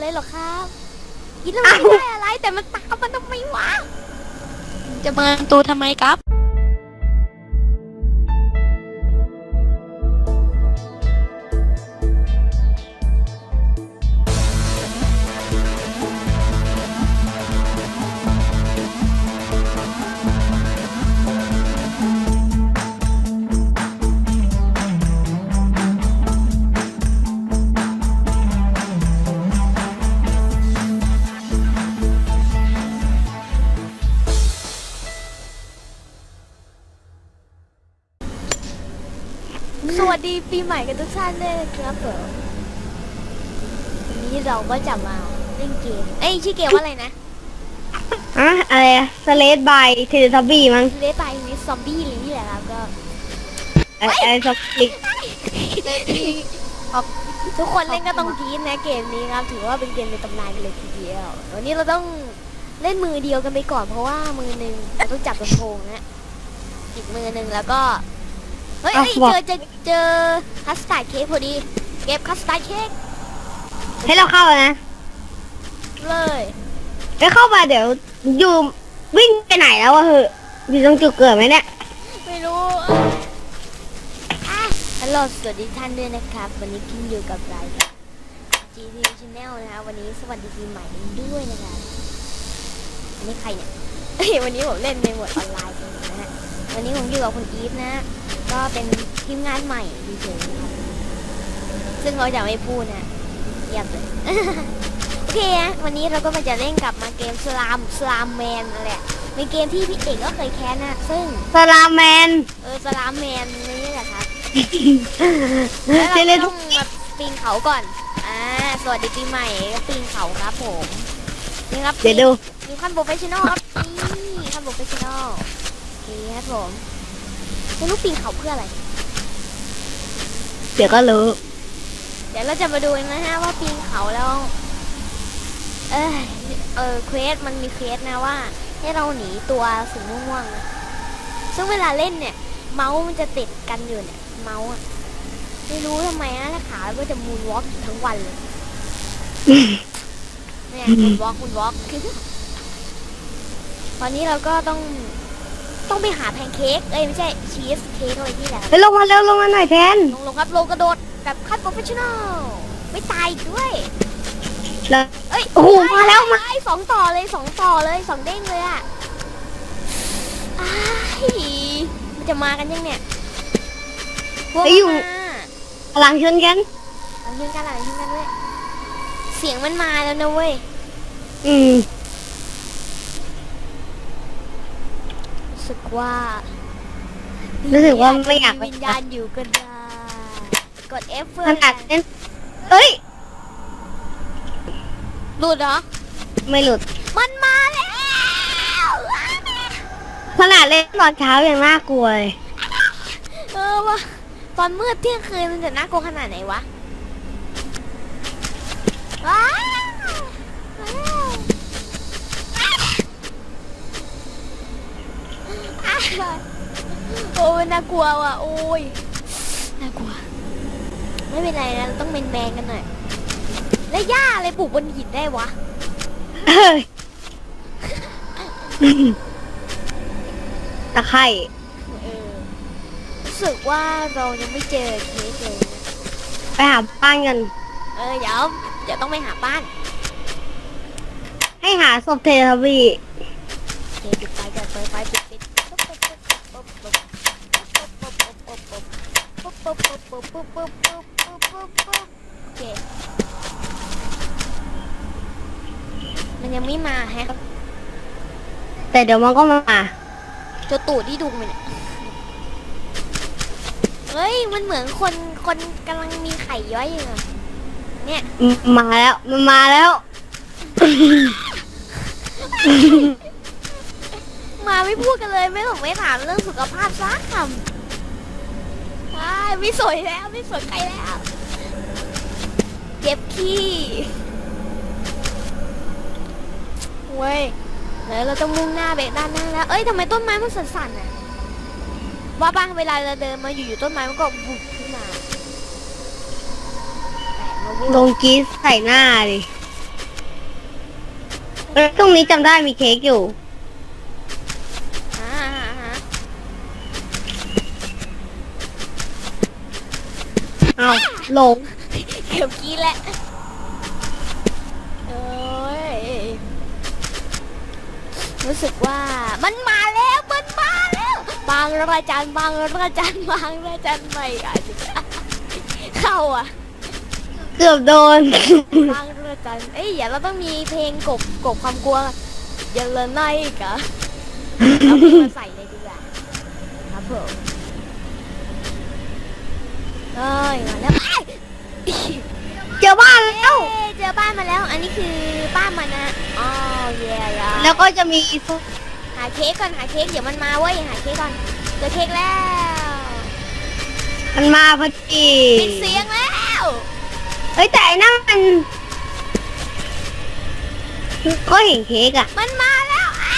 เลยเหรอครับ กินแล้วมันไม่ได้อะไรแต่มันตามมันทำไมวะ จะเบิร์นตูทำไมครับ สวัสดีปีใหม่กันทุกท่านด้วยนะครับผมวันนี้เราก็จะมาเล่นเกมเอ้ยชื่อเกมว่าอะไรนะอะอะไรสเลดบายเทเลทับบี้มั้งเลไปวิซอมบี้หรือนี่แหละครับก็ไอ้ไอ้ซอมบี้ทุกคนเล่นก็ต้องกรี๊ดนะเกมนี้ครับ ถือว่าเป็นเกมในตำนานกันเลยทีเดียววันนี้เราต้องเล่นมือเดียวกันไปก่อนเพราะว่ามือหนึ่งเราต้องจับลำโพงนะอีกมือหนึ่งแล้วก็ เฮ้ยเฮ้ยเจอเจอเจอคัสตาร์ดเค้กพอดี เก็บคัสตาร์ดเค้กให้เราเข้านะเลยไปเข้ามาเดี๋ยวอยู่วิ่งไปไหนแล้วอะเหอะอยู่ตรงจุดเกิดไหมเนี่ย ไม่รู้อะฮัลโหลสวัสดีท่านด้วยนะครับ วันนี้กินอยู่กับรายการ GT Channel นะคะวันนี้สวัสดีปีใหม่ด้วยนะคะอันนี้ใครเนี่ยเอ้ยวันนี้ผมเล่นในโหมดออนไลน์กันนะฮะวันนี้ผมอยู่กับคุณอีฟนะ ก็เป็นทีมงานใหม่เฉยๆนะครับซึ่งเขาจะไม่พูดนะเยียบเลยโอเคนะวันนี้เราก็มาจะเล่นกลับมาเกมสลามสลามแมนนั่นแหละเป็นเกมที่พี่เอกก็เคยแค้นนะซึ่งสลามแมนเออสลามแมนนี่แหละครับแล้วเทเลเราทัต้บองบี้มาปีนเขาก่อนอ่าสวัสดีปีใหม่ก็ปีนเขาครับผมนี่ครับเดี๋ยวดูมีขั้นโปรเฟชชั่นอลครับนี่ขั้นโปรเฟชชั่นอลโอเคครับผม ไม่รู้ปีนเขาเพื่ออะไร เดี๋ยวก็รู้เดี๋ยวเราจะมาดูกันนะฮะว่าปีนเขาแล้ว เออเออเควสมันมีเควสนะว่า ให้เราหนีตัวสีม่วงๆนะซึ่งเวลาเล่นเนี่ย เมาส์มันจะติดกันอยู่เนี่ย เมาส์อะไม่รู้ทำไมนะถ้าขาก็จะมูนวอล์กทั้งวันเลยเนี่ยมูนวอล์กมูนวอล์กตอนนี้เราก็ต้อง ต้องไปหาแพนเค้กเอ้ยไม่ใช่ชีสเค้กอะไรที่แหละไปลงมาเร็วลงมาหน่อยแทนลงลงครับลงกระโดดแบบขั้นโปรเฟชชั่นอลไม่ตายอีกด้วยแล้ว เอ้ยโอ้โหมาแล้วมา ไอ้สองต่อเลยสองต่อเลยสองเด้งเลยอะอ้ายมันจะมากันยังเนี่ยพวกไปอยู่ มันมา หลังชนกัน หลังยิงกันหลังยิงกันด้วยเสียงมันมาแล้วนะเว้ยอืม รู้สึก ว่ารู้สึกว่าไม่อยากไป วิญญาณอยู่ก็ได้กด F เพื่อขนาดเล่นเอ้ย หลุดเหรอ ไม่หลุด มันมาแล้วขนาดเล่นตอนเช้ายังน่ากลัวเลยเออวะตอนมืดเที่ยงคืนมันจะน่ากลัวขนาดไหนวะว้าวอ้าว โอ้ยน่ากลัวว่ะโอ้ยน่ากลัว ไม่เป็นไรนะเราต้องเป็นแมนๆกันหน่อย แล้วหญ้าอะไรปลูกบนหินได้วะเอ้ยตะไคร่เออรู้สึกว่าเรายังไม่เจอเคสเลยนะไปหาบ้านกัน เออเดี๋ยวเดี๋ยวต้องไปหาบ้านให้หาศพเทเลทับบี้โอเคปิดไฟกันเปิดไฟปิดปิดปุ๊บปุ๊บปุ๊บปุ๊บ ปุ๊บปุ๊บปุ๊บปุ๊บปุ๊บปุ๊บปุ๊บปุ๊บปุ๊บปุ๊บปุ๊บปุ๊บปุ๊บโอเค มันยังไม่มาแฮะแต่เดี๋ยวมันก็มาเจะตูดที่ดุงมันเนี่ยเฮ้ย มันเหมือนคนคนกำลังมีไข่ย้อยอยู่อะเนี่ยมาแล้ว มันมาแล้ว มาไม่พูดกันเลยไม่ผมไม่ถามเรื่องสุขภาพสักคำ ใช่ไม่สวยแล้วไม่สวยใครแล้ว เจ็บขี้เว้ยแล้วเราต้องมุ่งหน้าไปด้านหน้าแล้ว เอ้ยทำไมต้นไม้มันสั่นๆน่ะว่าบ้างเวลาเราเดินมาอยู่ๆต้นไม้มันก็บุบขึ้นมาแปลกนะเว้ย ลงกรีดใส่หน้าดิเออตรงนี้จำได้มีเค้กอยู่ อ่าฮะฮะ เอา หลงเกือบกินแหละเอ้ยรู้สึกว่ามันมาแล้วมันมาแล้วบางระจันบางระจันบางระจันไม่อาจจะเข้าอะเกือบโดนบางระจันเอ้ยอย่าเราต้องมีเพลงกบกบความกลัวอย่าละไนกะเอาเพลงมาใส่เลยดีกว่าครับผม เอ้ยมาแล้วอ้ายเจอบ้านแล้วเย้เจอบ้านมาแล้ว อันนี้คือบ้านมันนะอ๋อเย่ยแล้วก็จะมีหาเค้กก่อนหาเค้กเดี๋ยวมันมาเว้ยหาเค้กก่อนเจอเค้กแล้วมันมาพอดีปิดเสียงแล้วเฮ้ยแต่ไอ้นั่นมันก็เห็นเค้กอะมันมาแล้วอะ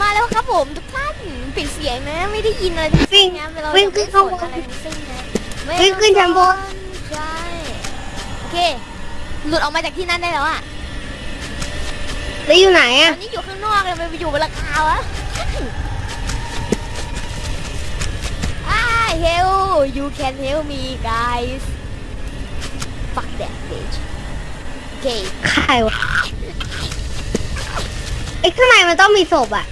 มาแล้วครับผมทุกท่านปิดเสียงนะ ไม่ได้ยินอะไรทั้งวิ่งสิ้นนะเราวิ่งขึ้นข้างบนอะไรทั้งสิ้นนะ วิ่งขึ้นชั้นบน ใช่โอเค หลุดออกมาจากที่นั่นได้แล้วอะแล้วอยู่ไหนตอะอนนี้อยู่ข้างนอกเลยไปอยู่บนหลังคาวะอ่า help you can help me guys fuck that bitch โอเค ใครวะไอ้ข้างในมันต้องมีศพอะ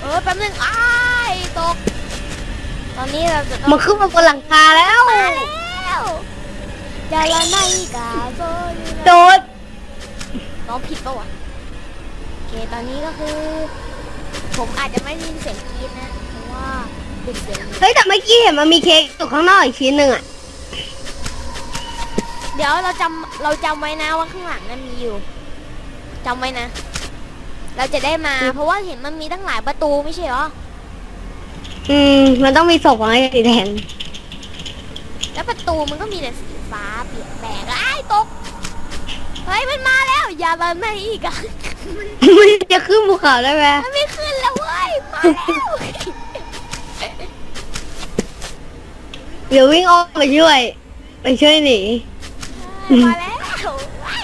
เออแป๊บนึงอ้ายตกต อนนี้เราจะต้องมันขึ้นมาบนหลังคาแล้ว มาแล้วจาละไนกาโซโดดน้องผิดปะวะโอเคตอนนี้ก็คือ ผมอาจจะไม่ได้ยินเสียงกรี๊ดนะเพราะว่าปิดเสียงอยู่เฮ้ยแต่เมื่อกี้เห็นมันมีเค้กอยู่ข้างนอกอีกชิ้นหนึ่งอะเดี๋ยวเราจำเราจำไว้นะว่าข้างหลังนั้นมีอยู่จำไว้นะ เราจะได้มา เพราะว่าเห็นมันมีตั้งหลายประตูไม่ใช่เหรอ อืม มันต้องมีศพของไอ้สีแดงแล้วประตูมันก็มีแต่สีฟ้าเปลี่ยนแปลงไอ้ายตก เฮ้ยมันมาแล้ว อย่าละไม่อีกอะมันจะขึ้นภูเขาได้ไหมมันไม่ขึ้นแล้วเว้ย มาแล้วเดี๋ยววิ่งอ้อมไปช่วย ไปช่วยหนีมาแล้วไอ้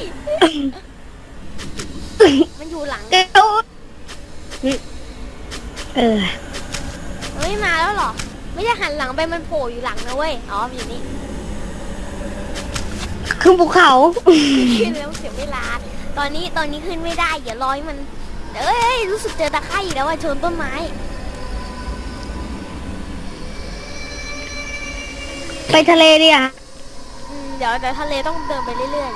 มันอยู่หลังเดี๋ยวเออ เฮ้ยมาแล้วเหรอ ไม่ใช่หันหลังไปมันโผล่อยู่หลังนะเว้ย อ๋อมันอยู่นี่ขึ้นภูเขา ขึ้นแล้วเสียเวลา ตอนนี้ตอนนี้ขึ้นไม่ได้อย่ารอให้มัน เอ้ยรู้สึกเจอตะไคร่อีกแล้วว่าชนต้นไม้ไปทะเลดิอะอืมเดี๋ยวเดี๋ยวทะเลต้องเดินไปเรื่อย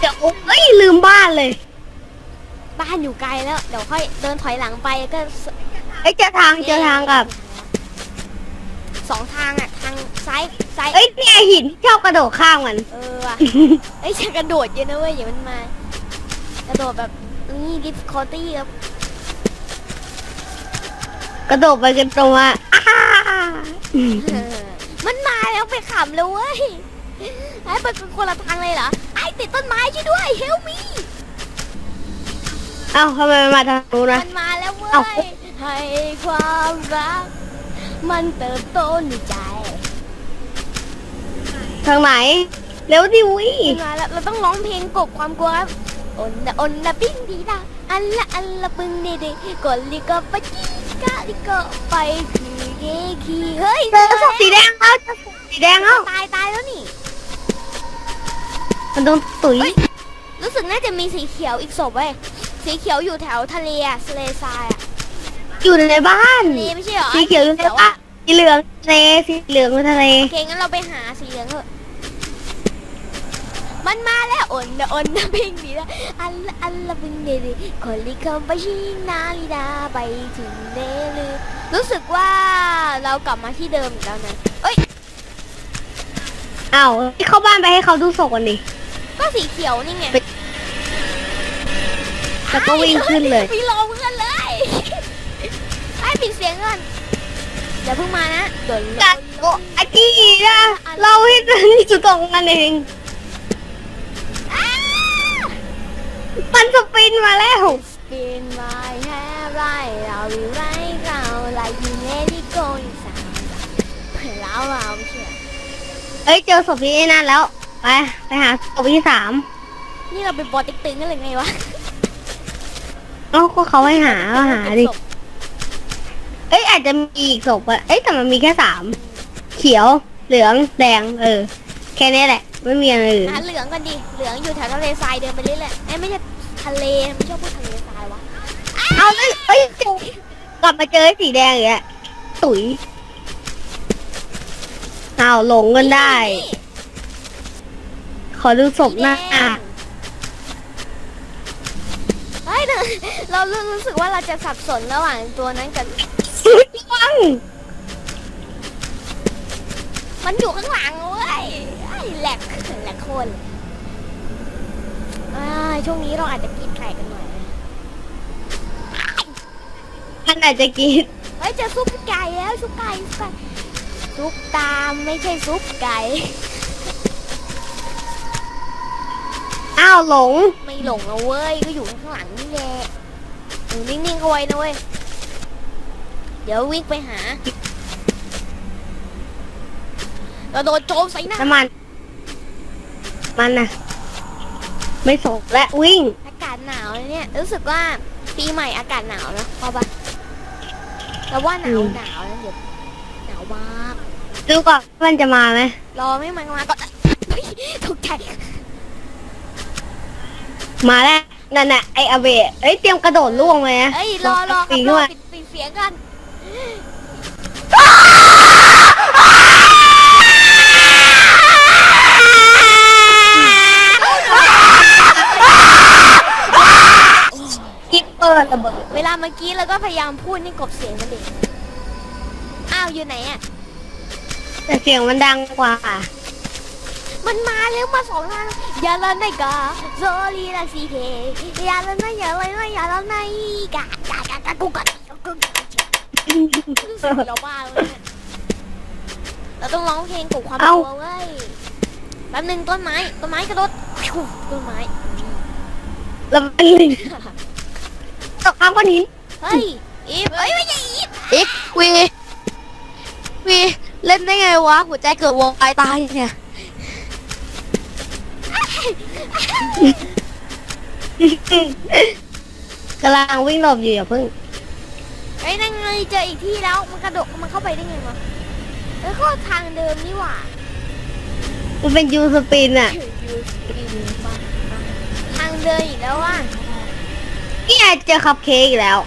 เดี๋ยวเอ้ยลืมบ้านเลยๆ บ้านอยู่ไกลแล้ว เดี๋ยวค่อยเดินถอยหลังไปก็สเอ้ยเจอทางเจอทางกับ สองทางอะทางซ้ายซ้ายเอ้ยเนี่ยหินที่ชอบกระโดดข้ามกัน เออว่ะเอ้ยจะกระโดดเยอะนะเว้ยอย่ามันมากระโดดแบบนี่ดิฟคอตี้ครับกระโดดไปกันตรงมาอ้าอืมเออมันมาแล้วไปขำเลยเว้ยไอ้ไปเป็นคนละทางเลยเหรอไอ้ติดต้นไม้ช่วยด้วยเฮลมีเอ้าทำไมมันมาทางนู้นนะ มันมาแล้วเว้เอ้ายให้ความรัก มันเติบโตในใจทางไหน เร็วดิวิมันมาแล้วเราต้องร้องเพลงกบความกลัวครับอนนะอนนะปิ้งดีดาอันละอันละปึงเดเดกดลิกะปะจิกะลิกะไปคือเยคีเฮ้ยเจอศพสีแดงแล้วเจอศพสีแดงแล้วตายตายแล้วนี่ มันโดนตุ๋ยเฮ้ยรู้สึกน่าจะมีสีเขียวอีกศพเว้ยสีเขียวอยู่แถวทะเลอะทะเลทรายอะ อยู่ในบ้าน ทะเลไม่ใช่เหรอสีเขียวอยู่ในแต่บ้าว่านสีเหลืองทะเลสีเหลืองอยู่ทะเลโอเคงั้นเราไปหาสีเหลืองเถอะมันมาแล้วอนนะอนนะพิงดีนะอันละอันละพิงเดดีคนลิคอมไปชินาลิดาไปถึงเดลือรู้สึกว่าเรากลับมาที่เดิมอีกแล้วนะเอ้ย อ้าวเข้าบ้านไปให้เขาดูศพกันดิ ก็สีเขียวนี่ไงไปแล้วก็วิ่งขึ้นเลยวิ่งรอเพื่อนเลย ไอ้ปิดเสียงก่อนอย่าเพิ่งมานะเดี๋ยวจัดโอ้อากี้นะเราให้ที่จุดตรงกันเองอ้ามันสปินมาแล้ว Spin my hair right I'll be right now like you let it go อีกสามแล้วเราไม่เชื่อเอ้ย เจอศพที่นั่นแล้ว ไป ไปหาศพที่สามนี่เราเป็นบอติ๊กตึงกันเลยไงวะ เอ้าก็เขาให้หาก็หาดิศพ เอ้ยอาจจะมีอีกศพอะเอ้ยแต่มันมีแค่สามเขียวเหลืองแดง เออ แค่นี้แหละ ไม่มีอะไรอื่นหาเหลืองกันดิ เหลืองอยู่แถวทะเลทรายเดินไปเรื่อยๆเอ้ยไม่ใช่ทะเลไม่ชอบพูดทะเลทรายวะเอาเลยเอ้ยเจอกลับมาเจอไอ้สีแดงอีกแล้วตุ๋ยเอาหลงกันได้ นี่ขอดูศพหน้าสีแดงเฮ้ยเดี๋ยวเรารู้สึกว่าเราจะสับสนระหว่างตัวนั้นกับระวัง มันอยู่ข้างหลังเว้ยไอ้แหลกแหลกโคนเลยอ่าช่วงนี้เราอาจจะกินไก่กันหน่อยนะท่านอาจจะกินเฮ้ยเจอซุปไก่แล้วซุปไก่ซุปไก่ซุปตามไม่ใช่ซุปไก่ อ้าวหลง ไม่หลงนะเว้ย ก็อยู่ข้างหลังนี่แหละอยู่นิ่งๆเอาไว้นะเว้ย เดี๋ยววิ่งไปหาเราโดนโจมใส่หน้าน้ำมัน มันน่ะไม่สกและวิ่ง อากาศหนาวเลยเนี่ย รู้สึกว่าปีใหม่อากาศหนาวนะพอปะแต่ว่าหนาวอืม หนาวนะเดี๋ยวหนาวมากดูก่อนว่ามันจะมาไหมรอไม่มามาก่อนเฮ้ยถูกใจมาแล้วนั่นน่ะไออาเบะเอ้ยเตรียมกระโดดล่วงเลยนะเอ้ยรอรอคปีรับนรขึ้นอมาปิดปิดเสียงกัน คิปเปอร์ระเบิดเวลาเมื่อกี้เราก็พยายามพูดให้กบเสียงมันเด็กอ้าวอยู่ไหนอะ แต่เสียงมันดังกว่า มันมาแล้วมาสองทางอย่าละไนกาโซลีลาซีเทอย่าละไนอย่าละไนอย่าละไนกากากากากุกะกุกะรู้สึก เราบ้าเลยเนี่ยเราต้องร้องเพลงปลุกความกเอ้าลัวเว้ยแป๊บนึงต้นไม้ต้นไม้กระโดดชูต้นไม้ แล้วมันลิงตกข้ามก้อนหินเฮ้ยอีฟเอ้ยไม่ใช่อีฟอีกวีวีเล่นได้ไงวะ หัวใจเกิดวงตายตายเนี่ยกำลังวิ่งหลบอยู่อย่าเพิ่ง ไอ้ยนั่นไงเจออีกที่แล้วมันกระโดดมันเข้าไปได้ไงวะเอ้ยก็ทางเดิมนี่หว่ามันเป็นยูสปินอะทางเดินอีกแล้วว่ะนี่ไงเจอคัพเค้กอีกแล้ว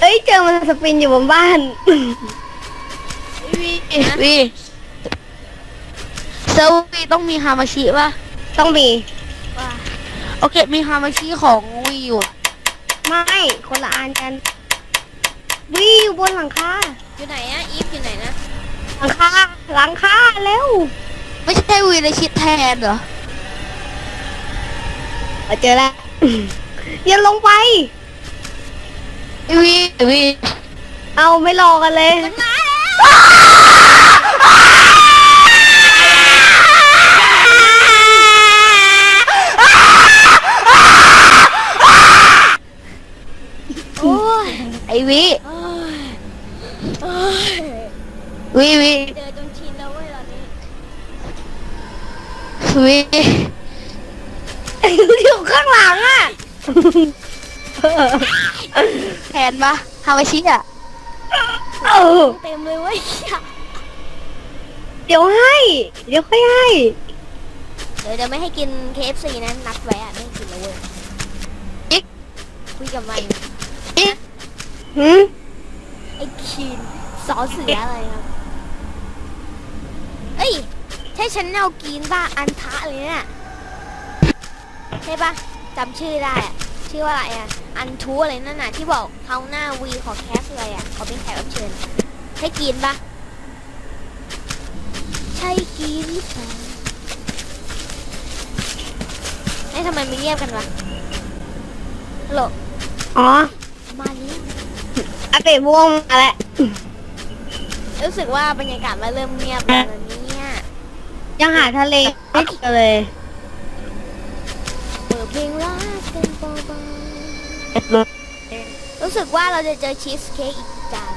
เอ้ยเจอมันสปินอยู่บนบ้าน วีวีเซอร์วีต้องมีฮามาชิป่ะ ต้องมีว่าโอเค มีฮามาชิของวีอยู่อะไม่คนละอันกันวิวบนหลังคาอยู่ไหนอะอีฟอยู่ไหนนะหลังคาหลังคาเร็วไม่ใช่วีเลยชิดแทนเหรอเอาเจอแล้ว อย่าลงไป วีวีเอาไม่รอกันเลย มันมาแล้วโอ้ย ไอ วีโอ้ยโอ้ยวีวีเจอจนชินแล้วเว้ยตอนนี้วีอยู่ข้างหลังอะแทนปะฮามาชิอะเออเต็มเลยเว้ยเดี๋ยวให้ เดี๋ยวค่อยให้ เดี๋ยวจะไม่ให้กิน KFC นะนัดไว้อะไม่ให้กินแล้วเว้ยอีกคุยกับมัน อีก หืมไอ้คีนสอเสืออะไรครับ เอ้ย ใช่ฉันแนวกีนป่ะ อันทะเลยเนี่ย ใช่ป่ะจำชื่อได้อะชื่อว่าอะไรอะอันทูอะไรนั่นน่ะ ที่บอกเขาหน้าวีขอแคสอะไรอะขอเป็นแขกรับเชิญ ใช่กีนป่ะ ใช่กีนหรือเปล่าเอ้ยทำไมไม่เงียบกันวะฮัลโหลอ๋อ มานี้ อาเปะม่วงมาแล้วรู้สึกว่าบรรยากาศมันเริ่มเงียบแล้วนะเนี่ยยังหาทะเลไม่เจอเลยเปิดเพลงรักกันเบาๆรู้สึกว่าเราจะเจอชีสเค้กอีกจาน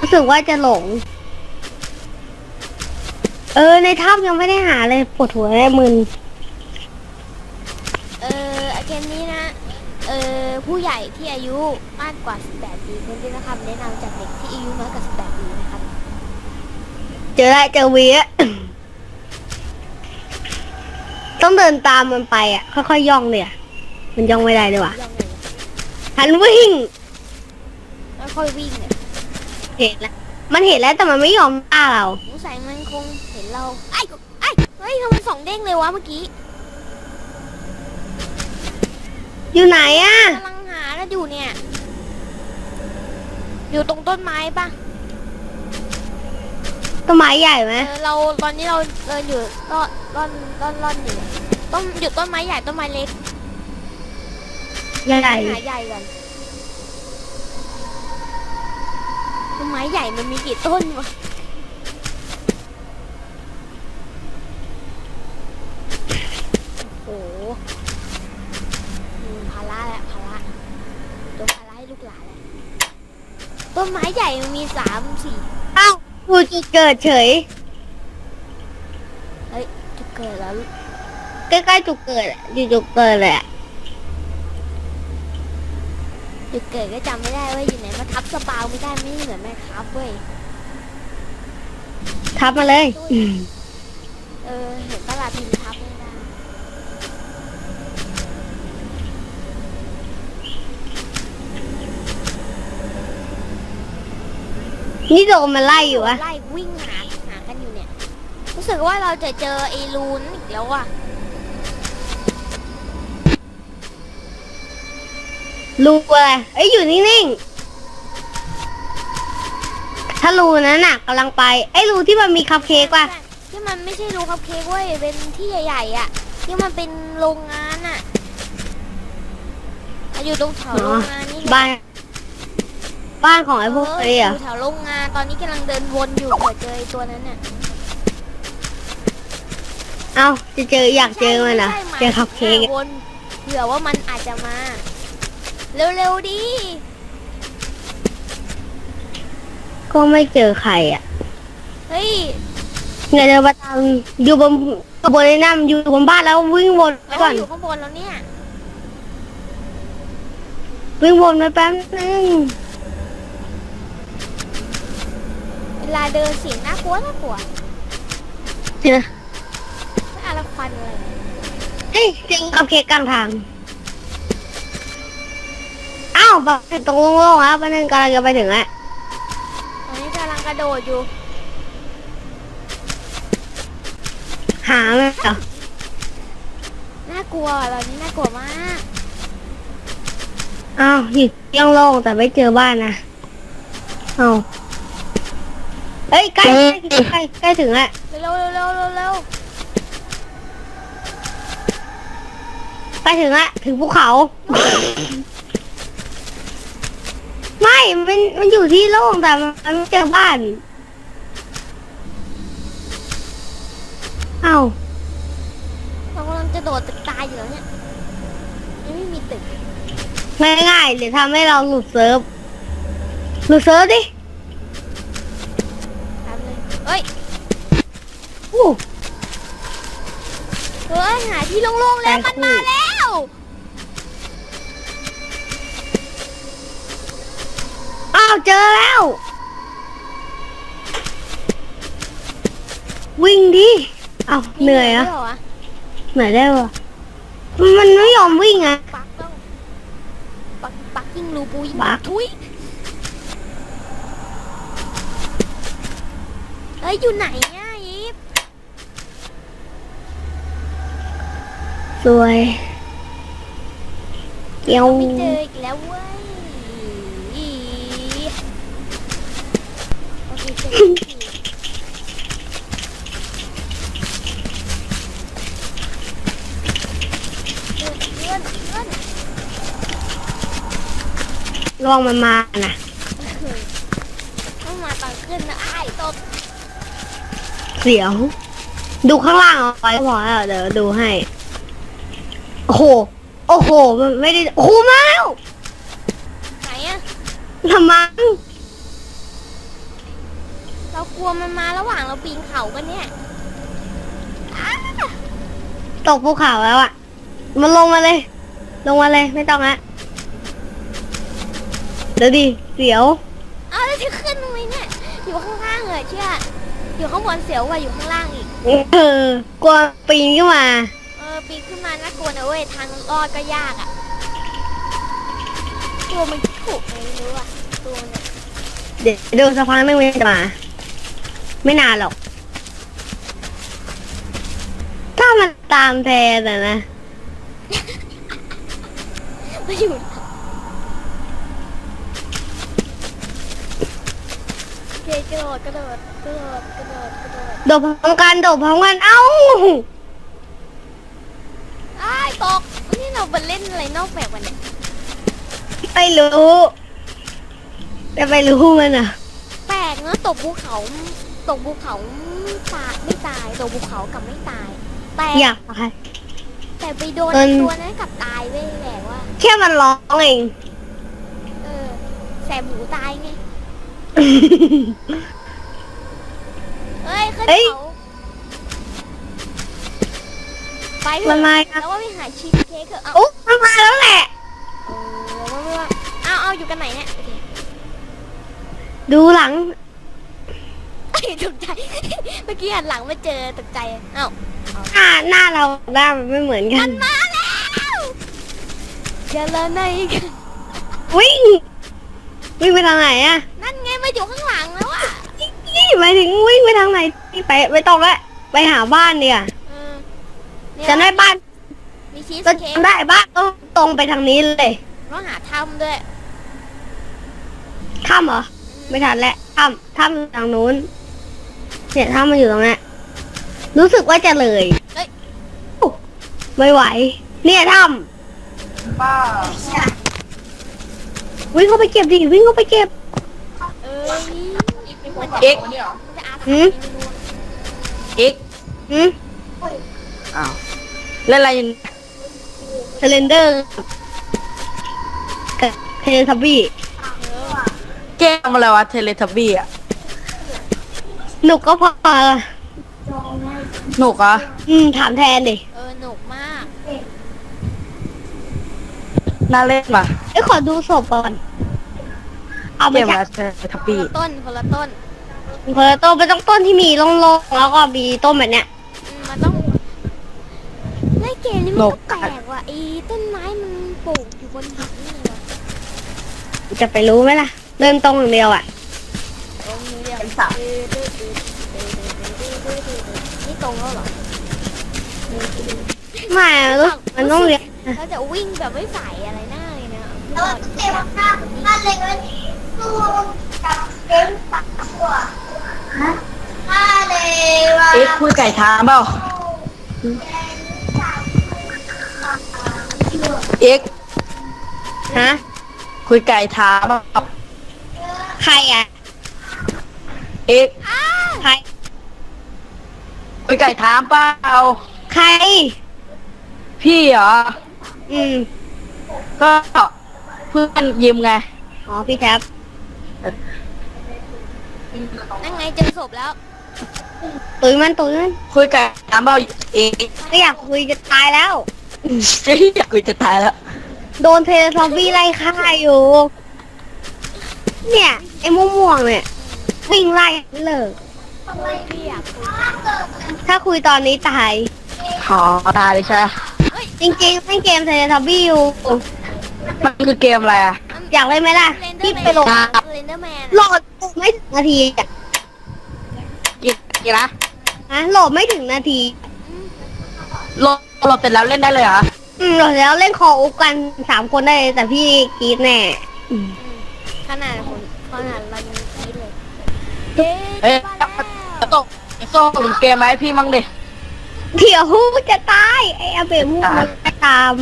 รู้สึกว่าจะหลง เออในถ้ำยังไม่ได้หาเลยปวดหัวเลยมึน เออเกมนี้นะ เออผู้ใหญ่ที่อายุมากกว่า 18 ปีควรได้รับคำแนะนำจากเด็กที่อายุน้อยกว่า 18 ปีนะครับ เจอแล้วเจอวีอะต้องเดินตามมันไปอะ ค่อยๆย่องเลยอะมันย่องไม่ได้เลยว่ะยังไงหันวิ่งแล้วค่อยวิ่งเนี่ยเห็นแล้วมันเห็นแล้วแต่มันไม่ยอมฆ่าเรา สงสัยมันคงเห็นเราไอ้ไอ้เฮ้ยทำไมสองเด้งเลยวะเมื่อกี้ อยู่ไหนอะ กำลังหาแล้วอยู่เนี่ย อยู่ตรงต้นไม้ปะต้นไม้ใหญ่ไหมเออเราตอนนี้เราเดินอยู่ร่อนร่อนร่อนร่อนอยู่เนี่ยต้นอยู่ต้นไม้ใหญ่ต้นไม้เล็กใหญ่ หาใหญ่ก่อนต้นไม้ใหญ่มันมีกี่ต้นวะโอ้โหอืมภาระแหละภาระตัวภาระให้ลูกหลานแหละ ต้นไม้ใหญ่มันมีสามสี่เอ้าดูจุดเกิดเฉย เฮ้ยจะเกิดแล้วใกล้ๆจุดเกิดอะอยู่จุดเกิดเลยอะจุดเกิดก็จำไม่ได้เว่าอยู่ไหนมาทับสปาวไม่ได้ไม่เหมือนแม่ครับเว้ย ทับมาเลยอืมเออ เห็นตลาดพิมพ์ทับไม่ได้ นี่โดนมันไล่อยู่วะไล่วิ่งหาหากันอยู่เนี่ย รู้สึกว่าเราจะเจอไอ้รูนอีกแล้วอะรูอะไรเอ้ยอยู่นิ่งๆ ถ้ารูนั้นน่ะกำลังไป ไอ้รูที่มันมีคัพเค้กว่ะที่มันไม่ใช่รูคัพเค้กเว้ยเป็นที่ใหญ่ๆอะ ที่มันเป็นโรงงานอะอะอยู่ตรงแถวอ๋อโรงงานนี่ไงบ้าน บ้านของไอ้พวกเออนี้อเหรอะยู่แถวโรงงานตอนนี้กำลังเดินวนอยู่เผื่อเจอไอ้ตัวนั้นน่ะเอ้าจะเจออยากเจอมันเหรอไใช่หายเจอคัพเค้กถึงอะวนเผื่อว่ามันอาจจะมา เร็วๆดิก็ไม่เจอใครอะเฮ้ยเดี๋ยวเดินมาทางอยู่บนอยู่บนไอ้น้ำอยู่บนบ้านแล้ววิ่งวนไปเราก่อนอยู่ข้างบนแล้วเนี่ย วิ่งวนไปแป๊บนึง เวลาเดินเสียงน่ากลัวน่ากลัวเดี๋ยวนะไม่อะไรควันอะไรเนี่ยเฮ้ยเจอคัพเค้กกลางทาง อ้าวแบบตรงโล่งๆอะแป๊บนึงกำลังจะไปถึงแล้วตอนนี้กำลังกระโดดอยู่หาไม่เหรอน่ากลัวแบบนี้น่ากลัวมากอ้าวอยู่ที่โล่งๆแต่ไม่เจอบ้านนะเอ้า เอ้ยใกล้ใกล้ใกล้ใกล้ถึงแล้วเร็วๆเร็วๆเร็วๆเร็วใกล้ถึงแล้วถึงภูเขา ไม่มันมันอยู่ที่โล่งแต่มันไม่เจอบ้านเอ้าเรากำลังจะโดดตึกตายอยู่แล้วเนี่ยยังไม่มีตึกง่ายๆเดี๋ยวทำให้เราหลุดเซิร์ฟหลุดเซิร์ฟดิ ทำเลยเฮ้ย อู้ เฮ้ย หาที่โล่งๆแล้วแต่มันคู่มาแล้วอ้าวเจอแล้ว วิ่งดิเอ้าเหนื่อยอะมีด้วยรวเหนื่อยได้วะมันไม่ยอมวิ่งอะปักต้องปักปักยิงรูปูยิงปักทุยเอ้ยอยู่ไหนอะอีฟ สวยเกี้ยวไม่เจออีกแล้วเว้ยโอเคเจอแล้วทีเพื่อนเพื่อนเพื่อนลองมันมานะต้องมาตอนขึ้นนะไอ้ายตกเสียว ดูข้างล่างเอาไว้พอแล้วเดี๋ยวดูให้ โอ้โห โอ้โห มันไม่ได้ โอ้โหมาแล้วไหนอะทำไมเรากลัวมันมาระหว่างเราปีนเขากันเนี่ยเตกภูเขาแล้วอะมันลงมาเลย ลงมาเลย ไม่ต้องละเดี๋ยวดิ เสียว เอาแล้วจะขึ้นทำไมเนี่ย อยู่ข้างล่างเลยเชื่อ อยู่ข้างบนเสียวกว่าอยู่ข้างล่างอีก เออกลัวปีนขึ้นมาเออปีนขึ้นมาน่ากลัวนะเว้ย ทางรอดก็ยากอะ ตัวมันขุกไม่รู้อะ ตัวมันอะเดี๋ยวดูสักพักนึงมันจะมา ไม่นานหรอก ถ้ามันตามแทนอะนะไม่อยู่โอเคกระโดดกระโดดกระโดดกระโดดกระโดด โดดพร้อมกันโดดพร้อมกันเอ้า อ้ายตก นี่ เราไปเล่นอะไรนอกแบบวันเนี่ยไม่รู้แต่ไม่รู้มันอะ แปลกเนอะตกภูเขาตกภูเขาตายไม่ตายตกภูเขากับไม่ตาย แต่อยากไปแต่ไปโดนเอิ้นตัวนั้นกับตายเว้ยแหลกว่าแค่มันร้องเอง เออแสบหูตายไงเอ้ยขึ้นเฮ้ย เขา ไปเถมัอะนมาครับแล้วว่าไปหาชีสเค้กเถอะเอาโอ้มันมาแล้วแหละเออว่าว่าว่าเอาเอาอยู่กันไหนเนี่ยโอเคดูหลัง เอ้ยตกใจ เมื่อกี้หันหลังมาเจอตกใจเอ้าหน้าหน้าเราหน้ามันไม่เหมือนกันมาแล้วเจอแล้วในกันวิ่ง วิ่งไปทางไหนอะนั่นไงมาอยู่ข้างหลังแล้วอะนี่หมายถึงวิ่งไปทางไหนนี่ไปไม่ต้องละ ไปหาบ้านเนี่ยเออเนี่ย จะได้บ้านมีชีสก็เค้กจำได้บ้านต้องตรงไปทางนี้เลยต้องหาถ้ำด้วยถ้ำเหรอ ไม่ทันแล้วถ้ำถ้ำอยู่ทางนู้นเนี่ยถ้ำมันอยู่ตรงนี้รู้สึกว่าจะเลยเอ้ยอุ๊ยไม่ไหว เนี่ยถ้ำวิ่งเข้าไปเก็บดิวิ่งเข้าไปเก็บเอ้ยมันจะเอ็กมันจะอาถรรหืพ์มไม่รู้อะอีกหืมอ้าว เล่นอะไรอยู่เซเลนเดอร์กับเทเลทับบี้เกมอะไรวะเทเลทับบี้อะหนุกก็พอหนุกเหรอะอืมถามแทนดิเออหนุกมากน่าเล่นป่ะเอ้ยขอดูศพก่อน เอาเกไปมจาอะกไรเทเลทับคนบี้ละต้นคนละต้นคนละต้นไปต้องต้นที่มีร่องๆแล้วก็มีต้นแบบเนี้ย อืมมันต้อง ในเกมนี้มันก็แปลกว่ะไอ้ต้นไม้มันปลูกอยู่บนหินนี่เลยวะจะไปรู้ไหมล่ะ เดินตรงอย่างเดียวอะ ตรงนี้เดียวนี่ตรงแล้วเหรอไม่รู้สึกมันต้องเรียนเราจะวิ่งแบบไม่ใส่อะไรหน้าเลยนะเก็บผ้าผ้าเล็กไว้ตู้กับเต็นท์ตักหัวผ้าเลยเอ็กคุยไก่ท้าเปล่า เอ็กฮะ คุยไก่ท้าเปล่าใครอะเอ็กใคร คุยไก่ท้าเปล่า ใคร พี่เหรอ อืม ก็เพื่อนยิมไง อ๋อ พี่แท็บนั่นไงเจอศพแล้ว ตุ้ยมันตุ้ยมันคุยไก่ท้าเปล่าเอ็กไม่อยากคุยจะตายแล้ว อยากคุยจะตายแล้วโดนเทเลซอมบี้ไล่ฆ่าอยู่ เนี่ยไอ้ม่วงๆเนี่ยวิ่งไล่เลิกพี่อยากคุยถ้าคุยตอนนี้ตาย ขอตายเลยใช่ไหมจริงๆเล่นเกมเทเลทอมบี้อยู่ มันคือเกมอะไรอะอยากเล่นไหมล่ะเลนเดอพี่ร์แมไปโหลดนเลนเดอร์แมนโหลดไม่ถึงนาทีอะกี่กี่นะฮะโหลดไม่ถึงนาที โหลดโหลดเสร็จแล้วเล่นได้เลยเหรออืมโหลดแล้วเล่นคออุกกันสามคนได้เลยแต่พี่กรีดแน่ขนาดคนขนาดเรายังคิดเลยเอ๊ะมาแล้วส่งส่งเกมมาให้พี่มั่งดิ เดี๋ยวจะตายไอ้อาเบะมูมันไปตาม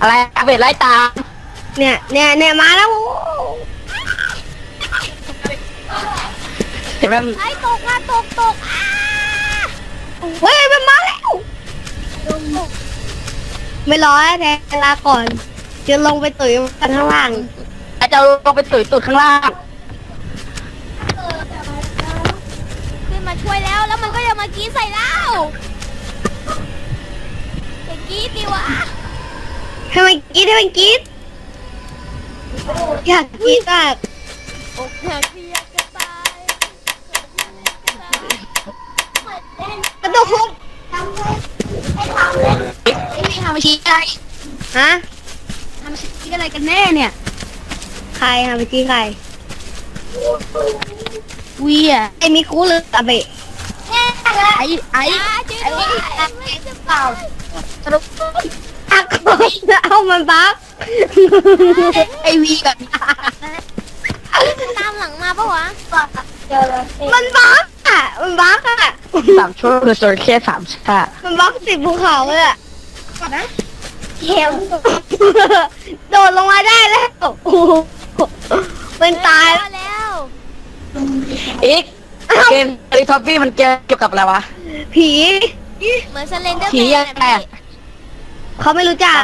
อะไรอาเบดไล่ตามเนี่ยเนี่ยเนี่ยมาแล้วเห็นไหมไอ้ตกมาตกตกอ้าเฮ้ยมันมาแล้ว ไม่รอแล้วแทนลาก่อน จะลงไปตุ๋ยกันข้างล่าง อาจจะลงไปตุ๋ยตุดข้างล่าง ขึ้นมาช่วยแล้วแล้วมันก็ยังมากรีดใส่เรากรีดดิวะให้มันกรีดให้มันกรีดอยากกรีดมากอกหักที่อยากจะตายกระโดด ไอ้วีทำอาชีพอะไรฮะทำอาชีพอะไรกันแน่เนี่ยใครฮะไปชี้ใครวีอะไอ้มีคูหรืออาเบะไอ้ไอ้อ้าช่วยด้วยไม่จะเปล่าสรุปอักเอามันบักไอ้วีกับตามหลังมาปะวะมันบักอะมันบักอะสามชั่วคือจระเข้สามชาติมันบักติดภูเขาเลยอะ เขียวโดดลงมาได้แล้วโอ้โหมันตายแล้วแล้วอีกเกมเทเลทับบี้มันเกมเกี่ยวกับอะไรวะ ผี เหมือนสเลนเดอร์ผีแมยังนไงอะ เขาไม่รู้จัก